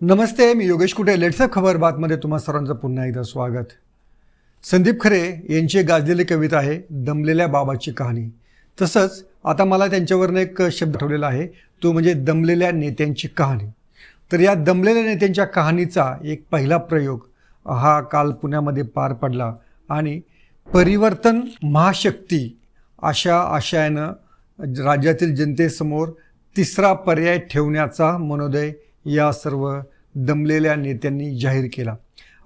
नमस्ते मी योगेश कुटे लेट्सअप खबर बातमध्ये तुम्हा सर्वांचं पुन्हा एकदा स्वागत. संदीप खरे यांची गाजलेली कविता आहे दमलेल्या बाबाची कहाणी. तसंच आता मला त्यांच्यावरनं एक शब्द ठेवलेला आहे तो म्हणजे दमलेल्या नेत्यांची कहाणी. तर या दमलेल्या नेत्यांच्या कहाणीचा एक पहिला प्रयोग हा काल पुण्यामध्ये पार पडला आणि परिवर्तन महाशक्ती अशा आशयानं राज्यातील जनतेसमोर तिसरा पर्याय ठेवण्याचा मनोदय या सर्व दमलेल्या नेत्यांनी जाहीर केला.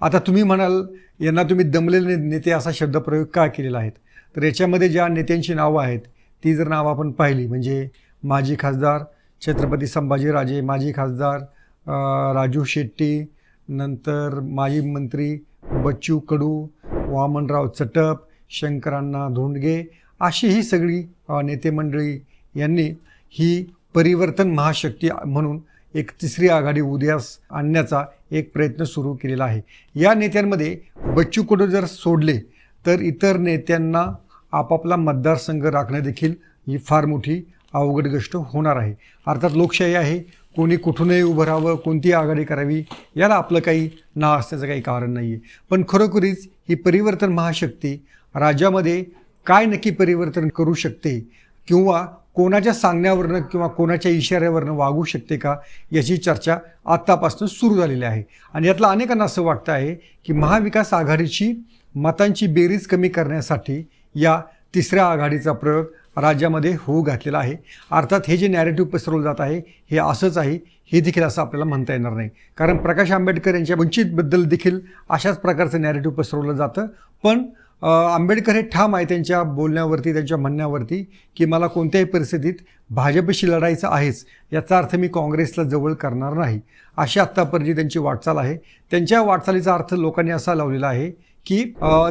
आता तुम्ही म्हणाल यांना तुम्ही दमलेले नेते असा शब्दप्रयोग का केलेला आहेत? तर याच्यामध्ये ज्या नेत्यांची नावं आहेत ती जर नावं आपण पाहिली म्हणजे माजी खासदार छत्रपती संभाजीराजे माजी खासदार राजू शेट्टी नंतर माजी मंत्री बच्चू कडू वामनराव चटप शंकरांना धोंडगे अशी ही सगळी नेते मंडळी यांनी ही परिवर्तन महाशक्ती म्हणून एक तिसरी आघाडी उदयास आणण्याचा एक प्रयत्न सुरू केलेला आहे. या नेत्यांमध्ये बच्चू कडू जर सोडले तर इतर नेत्यांना आपापला मतदारसंघ राखणे देखील ही फार मोठी अवघड गोष्ट होणार आहे. अर्थात लोकशाही आहे कोणी कुठूनही उभं राहावं कोणती आघाडी करावी याला आपलं काही ना असण्याचं काही कारण नाही आहे पण खरोखरीच ही परिवर्तन महाशक्ती राज्यामध्ये काय नक्की परिवर्तन करू शकते किंवा कोणाच्या सांगण्यावरनं किंवा कोणाच्या इशाऱ्यावरनं वागू शकते का याची चर्चा आत्तापासून सुरू झालेली आहे. आणि यातलं अनेकांना असं वाटतं आहे की महाविकास आघाडीची मतांची बेरीज कमी करण्यासाठी या तिसऱ्या आघाडीचा प्रयोग राज्यामध्ये होऊ घातलेला आहे. अर्थात हे जे नॅरेटिव्ह पसरवलं जात आहे हे असंच आहे हे देखील असं आपल्याला म्हणता येणार नाही. कारण प्रकाश आंबेडकर यांच्या वंचितबद्दल देखील अशाच प्रकारचं नॅरेटिव्ह पसरवलं जातं. पण आंबेडकर हे ठाम आहे त्यांच्या बोलण्यावरती त्यांच्या म्हणण्यावरती की मला कोणत्याही परिस्थितीत भाजपशी लढायचं आहेच याचा अर्थ मी काँग्रेसला जवळ करणार नाही. अशी आत्तापर्यंत त्यांची वाटचाल आहे. त्यांच्या वाटचालीचा अर्थ लोकांनी असा लावलेला आहे की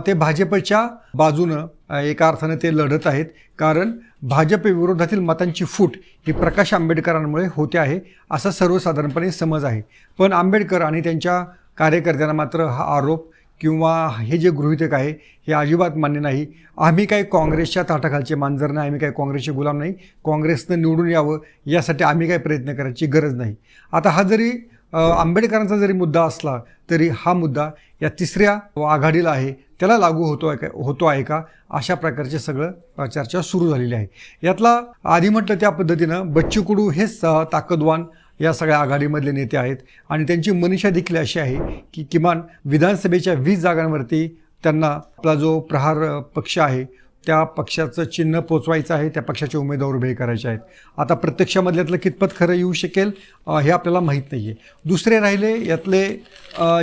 ते भाजपच्या बाजूनं एका अर्थानं ते लढत आहेत. कारण भाजप विरोधातील मतांची फूट ही प्रकाश आंबेडकरांमुळे होते आहे असा सर्वसाधारणपणे समज आहे. पण आंबेडकर आणि त्यांच्या कार्यकर्त्यांना मात्र हा आरोप किंवा हे जे गृहितक आहे हे अजिबात मान्य नाही. आम्ही काही काँग्रेसच्या ताटाखालचे मांजर नाही आम्ही काही काँग्रेसचे गुलाम नाही. काँग्रेसनं निवडून यावं यासाठी आम्ही काही प्रयत्न करायची गरज नाही. आता हा जरी आंबेडकरांचा जरी मुद्दा असला तरी हा मुद्दा या तिसऱ्या आघाडीला आहे त्याला लागू होतो आहे का होतो आहे का अशा प्रकारचे सगळं चर्चा सुरू झालेली आहे. यातला आधी म्हटलं त्या पद्धतीनं बच्चू कडू हेच ताकदवान या सगळ्या आघाडीमधले नेते आहेत. आणि त्यांची मनीषा देखील अशी आहे की किमान विधानसभेच्या वीस जागांवरती त्यांना आपला जो प्रहार पक्ष आहे त्या पक्षाचं चिन्ह पोचवायचं आहे त्या पक्षाचे उमेदवार उभे करायचे आहेत. आता प्रत्यक्षामधल्यातलं कितपत खरं येऊ शकेल हे आपल्याला माहीत नाही आहे दुसरे राहिले यातले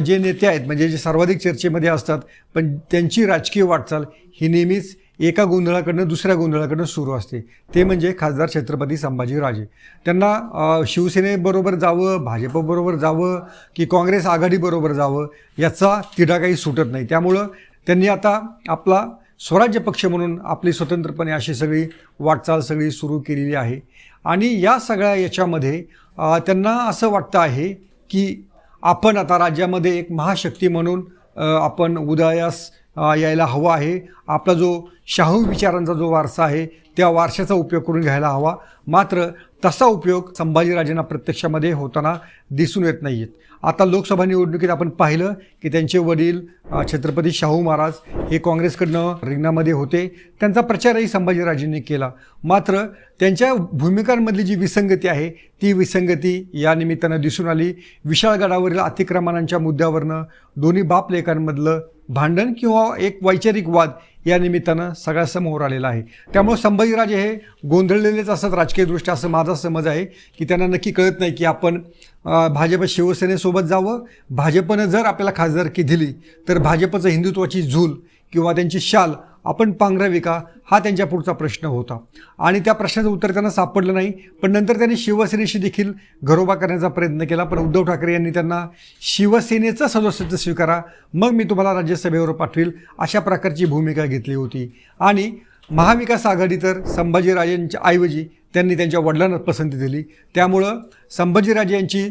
जे नेते आहेत म्हणजे जे सर्वाधिक चर्चेमध्ये असतात पण त्यांची राजकीय वाटचाल ही नेहमीच एका गोंधळाकडनं दुसऱ्या गोंधळाकडनं सुरू असते. ते म्हणजे खासदार छत्रपती संभाजीराजे. त्यांना शिवसेनेबरोबर जावं भाजपबरोबर जावं की काँग्रेस आघाडीबरोबर जावं याचा तिढा काही सुटत नाही. त्यामुळं त्यांनी आता आपला स्वराज्य पक्ष म्हणून आपली स्वतंत्रपणे अशी सगळी वाटचाल सगळी सुरू केलेली आहे. आणि या सगळ्या याच्यामध्ये त्यांना असं वाटतं आहे की आपण आता राज्यामध्ये एक महाशक्ती म्हणून आपण उदयास यायला हवा आहे. आपला जो शाहू विचारांचा जो वारसा आहे त्या वारशाचा उपयोग करून घ्यायला हवा. मात्र तसा उपयोग संभाजीराजेंना प्रत्यक्षामध्ये होताना दिसून येत नाही आहेत आता लोकसभा निवडणुकीत आपण पाहिलं की त्यांचे वडील छत्रपती शाहू महाराज हे काँग्रेसकडनं रिंगणामध्ये होते. त्यांचा प्रचारही संभाजीराजेंनी केला. मात्र त्यांच्या भूमिकांमधली जी विसंगती आहे ती विसंगती या निमित्तानं दिसून आली. विशाळगडावरील अतिक्रमणांच्या मुद्द्यावरनं दोन्ही बापलेखांमधलं भांडण किंवा एक वैचारिक वाद या निमित्तानं सगळ्यासमोर आलेला आहे. त्यामुळे संभाजीराजे हे गोंधळलेलेच असतात राजकीयदृष्ट्या असं माझा समज आहे की त्यांना नक्की कळत नाही की आपण भाजप शिवसेनेसोबत जावं. भाजपनं जर आपल्याला खासदारकी दिली तर भाजपचं हिंदुत्वाची झूल किंवा त्यांची शाल आपण पांघरावी का हा त्यांच्या पुढचा प्रश्न होता. आणि त्या प्रश्नाचं उत्तर त्यांना सापडलं नाही. पण नंतर त्यांनी शिवसेनेशी देखील घरोबा करण्याचा प्रयत्न केला. पण उद्धव ठाकरे यांनी त्यांना शिवसेनेचं सदस्यत्व स्वीकारा. मग मी तुम्हाला राज्यसभेवर पाठवेल अशा प्रकारची भूमिका घेतली होती. आणि महाविकास आघाडी तर संभाजीराजेंच्या ऐवजी त्यांनी त्यांच्या वडिलांना पसंती दिली. त्यामुळं संभाजीराजे यांची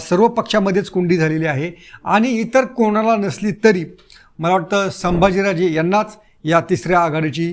सर्व पक्षामध्येच कुंडी झालेली आहे. आणि इतर कोणाला नसली तरी मला वाटतं संभाजीराजे यांनाच या तिसऱ्या आघाडीची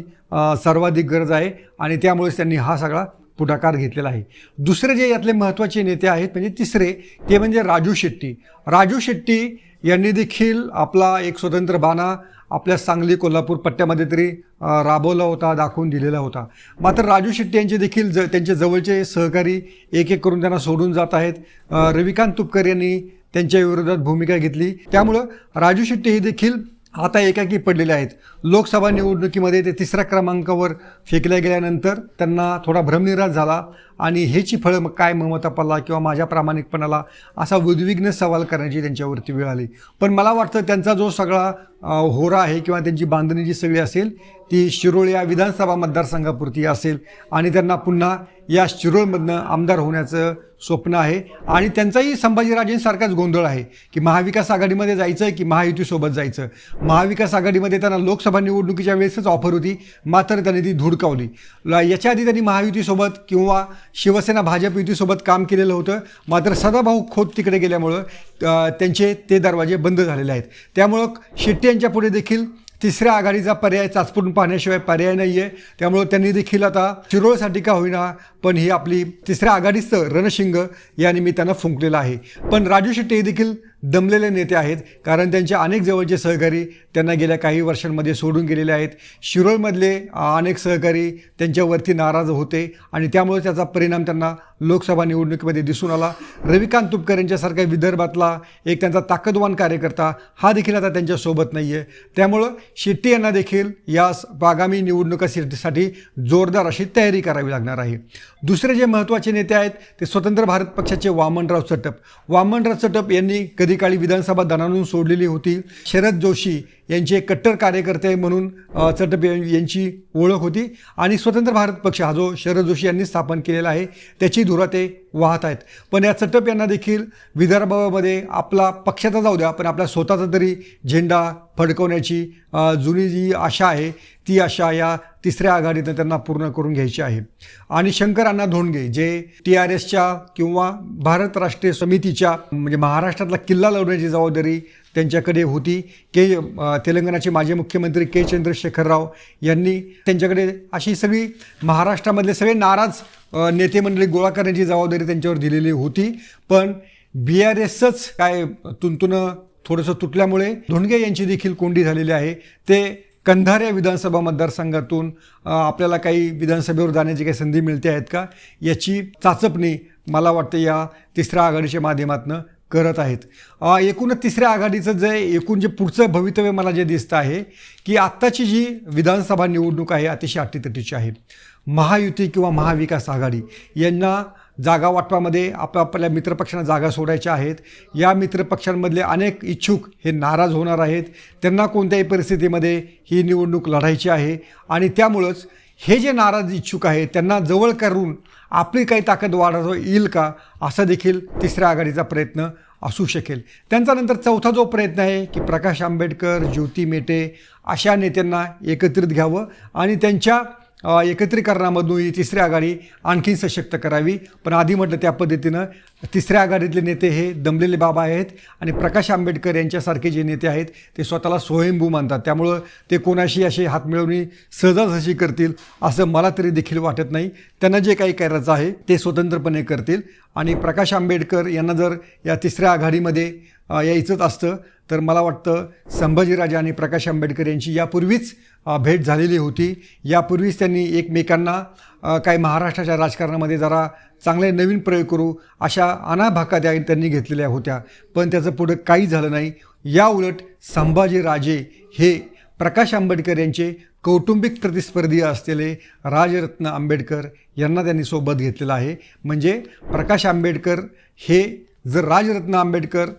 सर्वाधिक गरज आहे आणि त्यामुळेच त्यांनी हा सगळा पुढाकार घेतलेला आहे. दुसरे जे यातले महत्त्वाचे नेते आहेत म्हणजे तिसरे ते म्हणजे राजू शेट्टी. राजू शेट्टी यांनी देखील आपला एक स्वतंत्र बाणा आपल्या सांगली कोल्हापूर पट्ट्यामध्ये तरी राबवला होता दाखवून दिलेला होता. मात्र राजू शेट्टी यांचे देखील ज त्यांचे जवळचे सहकारी एक एक करून त्यांना सोडून जात आहेत. रविकांत तुपकर यांनी त्यांच्या विरोधात भूमिका घेतली. त्यामुळं राजू शेट्टी हे देखील आता एकाकी पडलेले आहेत. लोकसभा निवडणुकीमध्ये ते तिसऱ्या क्रमांकावर फेकल्या गेल्यानंतर त्यांना थोडा भ्रमनिराश झाला आणि हेची फळं मग काय ममता पडला किंवा माझ्या प्रामाणिकपणाला असा उद्विग्न सवाल करण्याची त्यांच्यावरती वेळ आली. पण मला वाटतं त्यांचा जो सगळा होरा आहे किंवा त्यांची बांधणी जी सगळी असेल ती शिरोळ या विधानसभा मतदारसंघापुरती असेल आणि त्यांना पुन्हा या शिरोळमधनं आमदार होण्याचं स्वप्न आहे. आणि त्यांचाही संभाजीराजेंसारखाच गोंधळ आहे की महाविकास आघाडीमध्ये जायचं आहे की महायुतीसोबत जायचं. महाविकास आघाडीमध्ये त्यांना लोकसभा निवडणुकीच्या वेळेसच ऑफर होती. मात्र त्यांनी ती धुडकावली. याच्या आधी त्यांनी महायुतीसोबत किंवा शिवसेना भाजप युतीसोबत काम केलेलं होतं. मात्र सदाभाऊ खोत तिकडे गेल्यामुळं त्यांचे ते दरवाजे बंद झालेले आहेत. त्यामुळं शेट्टी यांच्या पुढे देखील तिसऱ्या आघाडीचा पर्याय चाचपून पाहण्याशिवाय पर्याय नाही आहे त्यामुळं त्यांनी देखील आता चिरोळसाठी का होईना पण ही आपली तिसऱ्या आघाडीचं रणशिंग या निमित्तानं फुंकलेलं आहे. पण राजू शेट्टी हे देखील दमलेले नेते आहेत. कारण त्यांचे अनेक जवळचे सहकारी त्यांना गेल्या काही वर्षांमध्ये सोडून गेलेले आहेत. शिरोळमधले अनेक सहकारी त्यांच्यावरती नाराज होते आणि त्यामुळे त्याचा परिणाम त्यांना लोकसभा निवडणुकीमध्ये दिसून आला. रविकांत तुपकर यांच्यासारख्या विदर्भातला एक त्यांचा ताकदवान कार्यकर्ता हा देखील आता त्यांच्यासोबत नाही आहे त्यामुळं शेट्टी यांना देखील या आगामी निवडणुकासाठी जोरदार अशी तयारी करावी लागणार आहे. दुसरे जे महत्त्वाचे नेते आहेत ते स्वतंत्र भारत पक्षाचे वामनराव चटप वामनराव चटप यांनी कधी काळी विधानसभा दणानून सोडलेली होती. शरद जोशी यांचे कट्टर कार्यकर्ते म्हणून चटप यांची ओळख होती. आणि स्वतंत्र भारत पक्ष हा जो शरद जोशी यांनी स्थापन केलेला आहे त्याची धुरा ते वाहत आहेत. पण या चटप यांना देखील विदर्भामध्ये आपला पक्षाचा जाऊ द्या पण आपला स्वतःचा तरी झेंडा फडकवण्याची जुनी जी आशा आहे ती आशा या तिसऱ्या आघाडीनं त्यांना पूर्ण करून घ्यायची आहे. आणि शंकर अण्णा धोंडगे जे टी आर एसच्या किंवा भारत राष्ट्रीय समितीच्या म्हणजे महाराष्ट्रातला किल्ला लढवण्याची जबाबदारी त्यांच्याकडे होती. के तेलंगणाचे माजी मुख्यमंत्री के चंद्रशेखर राव यांनी त्यांच्याकडे अशी सगळी महाराष्ट्रामधले सगळे नाराज नेते मंडळी गोळा करण्याची जबाबदारी त्यांच्यावर दिलेली होती. पण बी आर एसच काय तुंतुनं थोडंसं तुटल्यामुळे धोंडगे यांची देखील कोंडी झालेली आहे. ते कंधार या विधानसभा मतदारसंघातून आपल्याला काही विधानसभेवर जाण्याची काही संधी मिळते आहेत का? याची चाचपणी मला वाटतं या तिसऱ्या आघाडीच्या माध्यमातून करत आहेत. एकूणच तिसऱ्या आघाडीचं जे एकूण जे पुढचं भवितव्य मला जे दिसतं आहे की आत्ताची जी विधानसभा निवडणूक आहे अतिशय अटीतटीची आहे. महायुती किंवा महाविकास आघाडी यांना जागा वाटपामध्ये आपल्या आपल्या मित्रपक्षांना जागा सोडायच्या आहेत. या मित्रपक्षांमधले अनेक इच्छुक हे नाराज होणार आहेत. त्यांना कोणत्याही परिस्थितीमध्ये ही निवडणूक लढायची आहे. आणि त्यामुळंच हे जे नाराज इच्छुक आहे त्यांना जवळ करून आपली काही ताकद वाढवता येईल का असा देखील तिसऱ्या आघाडीचा प्रयत्न असू शकेल. त्यांचा नंतर चौथा जो प्रयत्न आहे की प्रकाश आंबेडकर ज्योती मेटे अशा नेत्यांना एकत्रित घ्यावं आणि त्यांच्या एकत्रीकरणामधून ही तिसरी आघाडी आणखी सशक्त करावी. पण आधी म्हटलं त्या पद्धतीनं तिसऱ्या आघाडीतले नेते हे दमलेले बाबा आहेत आणि प्रकाश आंबेडकर यांच्यासारखे जे नेते आहेत ते स्वतःला स्वयंभू मानतात. त्यामुळं ते कोणाशी असे हात मिळवणी सहजासहजी करतील असं मला तरी देखील वाटत नाही. त्यांना जे काही करायचं आहे ते स्वतंत्रपणे करतील. आणि प्रकाश आंबेडकर यांना जर या तिसऱ्या आघाडीमध्ये यायचंच असतं. तर मला वाटतं संभाजीराजे आणि प्रकाश आंबेडकर यांची यापूर्वीच भेट झालेली होती. यापूर्वीच त्यांनी एकमेकांना काही महाराष्ट्राच्या राजकारणामध्ये जरा चांगले नवीन प्रयोग करू अशा अनाभाका त्या त्यांनी घेतलेल्या होत्या. पण त्याचं पुढं काही झालं नाही. या उलट संभाजीराजे हे प्रकाश आंबेडकर यांचे कौटुंबिक प्रतिस्पर्धी असलेले राजरत्न आंबेडकर यांना त्यांनी सोबत घेतलेलं आहे. म्हणजे प्रकाश आंबेडकर हे जर राजरत्न आंबेडकर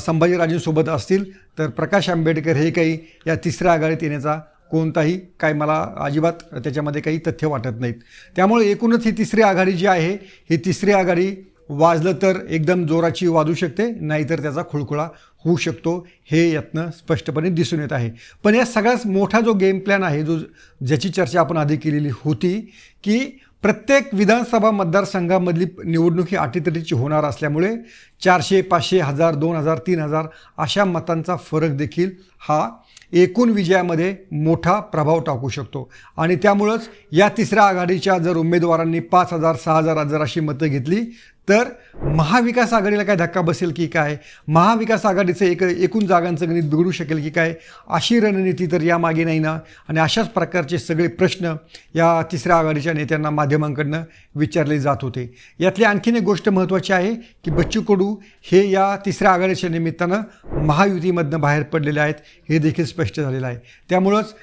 संभाजीराजेंसोबत असतील तर प्रकाश आंबेडकर हे काही या तिसऱ्या आघाडीत येण्याचा कोणताही काय मला अजिबात त्याच्यामध्ये काही तथ्य वाटत नाहीत. त्यामुळे एकूणच ही तिसरी आघाडी जी आहे ही तिसरी आघाडी वाजलं तर एकदम जोराची वाजू शकते नाहीतर त्याचा खुळखुळा होऊ शकतो हे यातनं स्पष्टपणे दिसून येत आहे. पण या सगळ्यात मोठा जो गेम प्लॅन आहे जो ज्याची चर्चा आपण आधी केलेली होती की प्रत्येक विधानसभा मतदारसंघामधली निवडणूक ही अटीतटीची होणार असल्यामुळे चारशे पाचशे हजार दोन हजार तीन हजार अशा मतांचा फरक देखील हा एकूण विजयामध्ये मोठा प्रभाव टाकू शकतो. आणि त्यामुळंच या तिसऱ्या आघाडीच्या जर उमेदवारांनी पाच हजार सहा हजार जर अशी मतं घेतली तर महाविकास आघाडीला काय धक्का बसेल की काय? महाविकास आघाडीचं एक एकूण जागांचं गणित बिघडू शकेल की काय? अशी रणनीती तर यामागे नाही ना? आणि अशाच प्रकारचे सगळे प्रश्न या तिसऱ्या आघाडीच्या नेत्यांना माध्यमांकडनं विचारले जात होते. यातली आणखीन एक गोष्ट महत्त्वाची आहे की बच्चू कडू हे या तिसऱ्या आघाडीच्या निमित्तानं महायुतीमधनं बाहेर पडलेले आहेत हे देखील स्पष्ट झालेलं आहे. त्यामुळंच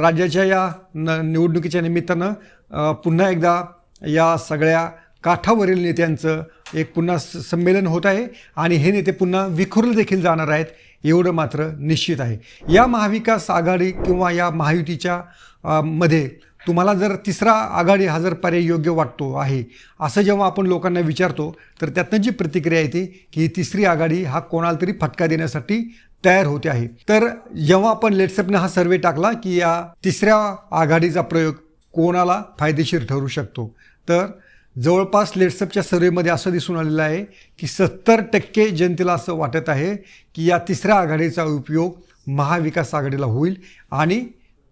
राज्याच्या या न निवडणुकीच्या निमित्तानं पुन्हा एकदा या सगळ्या काठावरील नेत्यांचं एक पुन्हा स- संमेलन होत आहे आणि हे नेते पुन्हा विखुरले देखील जाणार आहेत एवढं मात्र निश्चित आहे. या महाविकास आघाडी किंवा या महायुतीच्या मध्ये तुम्हाला जर तिसरा आघाडी हा जर पर्याय योग्य वाटतो आहे असं जेव्हा आपण लोकांना विचारतो तर त्यातनं जी प्रतिक्रिया येते की ही तिसरी आघाडी हा कोणाला तरी फटका देण्यासाठी तयार होते आहे. तर जेव्हा आपण लेट्सअपनं हा सर्वे टाकला की या तिसऱ्या आघाडीचा प्रयोग कोणाला फायदेशीर ठरू शकतो तर जवळपास लेट्सअपच्या सर्वेमध्ये असं दिसून आलेलं आहे की सत्तर टक्के जनतेला असं वाटत आहे की या तिसऱ्या आघाडीचा उपयोग महाविकास आघाडीला होईल आणि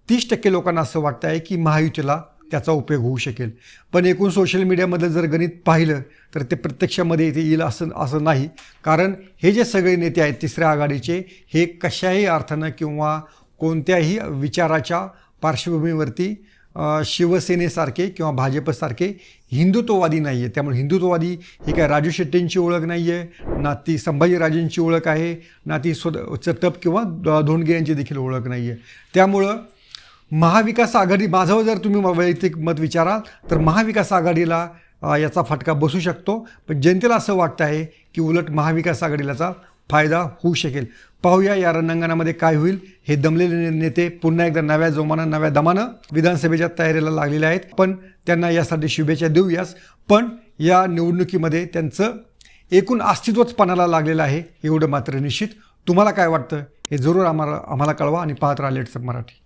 तीस टक्के लोकांना असं वाटतं आहे की महायुतीला त्याचा उपयोग होऊ शकेल. पण एकूण सोशल मीडियामधलं जर गणित पाहिलं तर ते प्रत्यक्षामध्ये इथे येईल असं असं नाही. कारण हे जे सगळे नेते आहेत तिसऱ्या आघाडीचे हे कशाही अर्थानं किंवा कोणत्याही विचाराच्या पार्श्वभूमीवरती शिवसेनेसारखे किंवा भाजपसारखे हिंदुत्ववादी नाही आहे त्यामुळे हिंदुत्ववादी ही काय राजू शेट्टींची ओळख नाही आहे ना ती संभाजीराजेंची ओळख आहे ना ती स्वत चटप किंवा धोंडगे यांची देखील ओळख नाही आहे त्यामुळं महाविकास आघाडी माझं जर तुम्ही वैयक्तिक मत विचाराल तर महाविकास आघाडीला याचा फटका बसू शकतो. पण जनतेला असं वाटतं आहे की उलट महाविकास आघाडीलाचा फायदा होऊ शकेल. पाहूया या रणांगणामध्ये काय होईल. हे दमलेले नेते पुन्हा एकदा नव्या जोमानं नव्या दमानं विधानसभेच्या तयारीला लागलेले आहेत. पण त्यांना यासाठी शुभेच्छा देऊयास. पण या निवडणुकीमध्ये त्यांचं एकूण अस्तित्वच पणाला लागलेलं आहे एवढं मात्र निश्चित. तुम्हाला काय वाटतं? हे जरूर आम्हाला आम्हाला कळवा आणि पाहत राहा लेट्सअप मराठी.